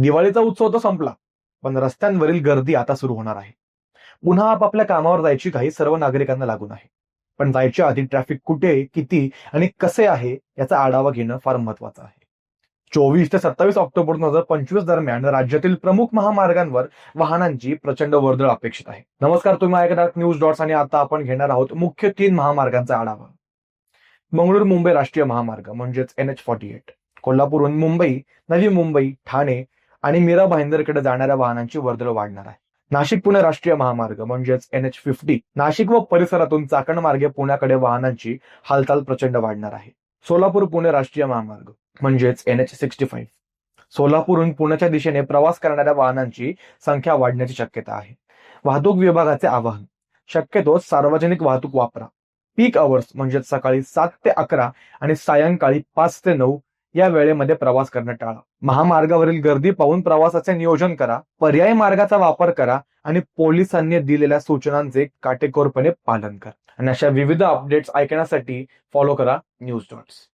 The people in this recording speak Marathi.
दिवाळीचा उत्सव तर संपला पण रस्त्यांवरील गर्दी आता सुरू होणार आहे. पुन्हा आपापल्या कामावर जायची काही सर्व नागरिकांना लागून आहे. पण जायच्या आधी ट्रॅफिक कुठे किती आणि कसे आहे याचा आढावा घेणं फार महत्वाचं आहे. चोवीस ते सत्तावीस ऑक्टोबर दोन हजार पंचवीस दरम्यान राज्यातील प्रमुख महामार्गांवर वाहनांची प्रचंड वर्दळ अपेक्षित आहे. नमस्कार तुम्ही ऐकणार न्यूज डॉट्स आणि आता आपण घेणार आहोत मुख्य तीन महामार्गांचा आढावा. मंगळूर मुंबई राष्ट्रीय महामार्ग म्हणजेच एन एच फॉर्टी एट. कोल्हापूरहून मुंबई नवी मुंबई ठाणे आणि मीरा भाईंदरकडे जाणाऱ्या वाहनांची वर्दळ वाढणार आहे. नाशिक पुणे राष्ट्रीय महामार्ग म्हणजेच एन एच फिफ्टी नाशिक व परिसरातून चाकण मार्गे पुण्याकडे वाहनांची हालचाल प्रचंड वाढणार आहे. सोलापूर पुणे राष्ट्रीय महामार्ग म्हणजेच एन एच सिक्स्टी फाईव्ह. सोलापूरहून पुण्याच्या दिशेने प्रवास करणाऱ्या वाहनांची संख्या वाढण्याची शक्यता आहे. वाहतूक विभागाचे आवाहन शक्यतो सार्वजनिक वाहतूक वापरा. पीक अवर्स म्हणजेच सकाळी सात ते अकरा आणि सायंकाळी पाच ते नऊ या वेळेमध्ये प्रवास करणं टाळा. महामार्गावरील गर्दी पाहून प्रवासाचे नियोजन करा पर्यायी मार्गाचा वापर करा आणि पोलिसांनी दिलेल्या सूचनांचे काटेकोरपणे पालन करा. आणि अशा विविध अपडेट्स ऐकण्यासाठी फॉलो करा न्यूज डॉट्स